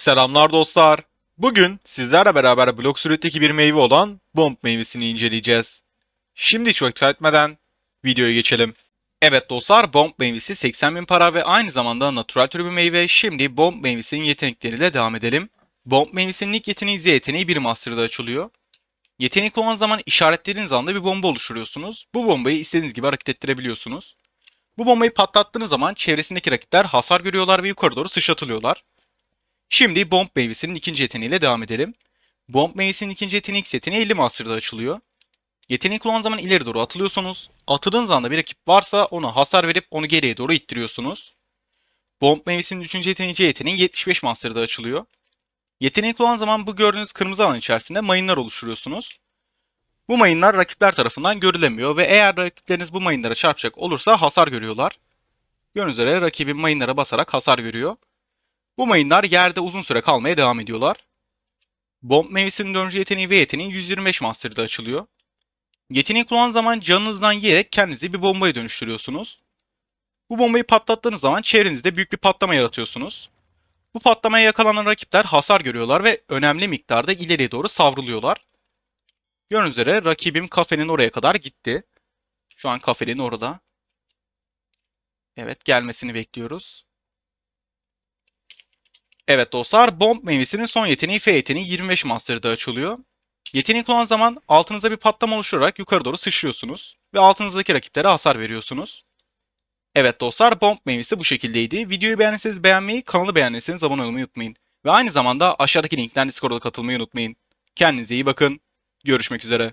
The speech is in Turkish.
Selamlar dostlar. Bugün sizlerle beraber blok sürütteki bir meyve olan bomb meyvesini inceleyeceğiz. Şimdi vakit kaybetmeden videoya geçelim. Evet dostlar bomb meyvesi 80 bin para ve aynı zamanda natural türü bir meyve. Şimdi bomb meyvesinin yetenekleriyle devam edelim. Bomb meyvesinin ilk yeteneği Z yeteneği bir master'da açılıyor. Yetenek olan zaman işaretlediğiniz anda bir bomba oluşturuyorsunuz. Bu bombayı istediğiniz gibi hareket ettirebiliyorsunuz. Bu bombayı patlattığınız zaman çevresindeki rakipler hasar görüyorlar ve yukarı doğru sıçratılıyorlar. Şimdi Bomb meyvesinin ikinci yeteneğiyle devam edelim. Bomb meyvesinin ikinci yeteneği X yeteneği 50 Master'da açılıyor. Yeteneği kullandığı zaman ileri doğru atılıyorsunuz. Atıldığınız anda bir rakip varsa ona hasar verip onu geriye doğru ittiriyorsunuz. Bomb meyvesinin üçüncü yeteneği C yeteneği 75 Master'da açılıyor. Yeteneği kullandığı zaman bu gördüğünüz kırmızı alan içerisinde mayınlar oluşturuyorsunuz. Bu mayınlar rakipler tarafından görülemiyor ve eğer rakipleriniz bu mayınlara çarpacak olursa hasar görüyorlar. Gördüğünüz üzere rakibin mayınlara basarak hasar görüyor. Bu mayınlar yerde uzun süre kalmaya devam ediyorlar. Bomb meyvesinin dördüncü yeteneği ve yeteneği 125 Master'da açılıyor. Yeteneği kullandığı zaman canınızdan yiyerek kendinizi bir bombaya dönüştürüyorsunuz. Bu bombayı patlattığınız zaman çevrenizde büyük bir patlama yaratıyorsunuz. Bu patlamaya yakalanan rakipler hasar görüyorlar ve önemli miktarda ileriye doğru savruluyorlar. Gördüğünüz üzere rakibim kafenin oraya kadar gitti. Şu an kafenin orada. Evet gelmesini bekliyoruz. Evet dostlar bomb meyvesinin son yeteneği F yeteneği 25 Master'da açılıyor. Yeteneği kullandığı zaman altınızda bir patlama oluşturarak yukarı doğru sıçrıyorsunuz ve altınızdaki rakiplere hasar veriyorsunuz. Evet dostlar bomb meyvesi bu şekildeydi. Videoyu beğendiyseniz beğenmeyi, kanalı beğendiyseniz abone olmayı unutmayın. Ve aynı zamanda aşağıdaki linkten Discord'a katılmayı unutmayın. Kendinize iyi bakın. Görüşmek üzere.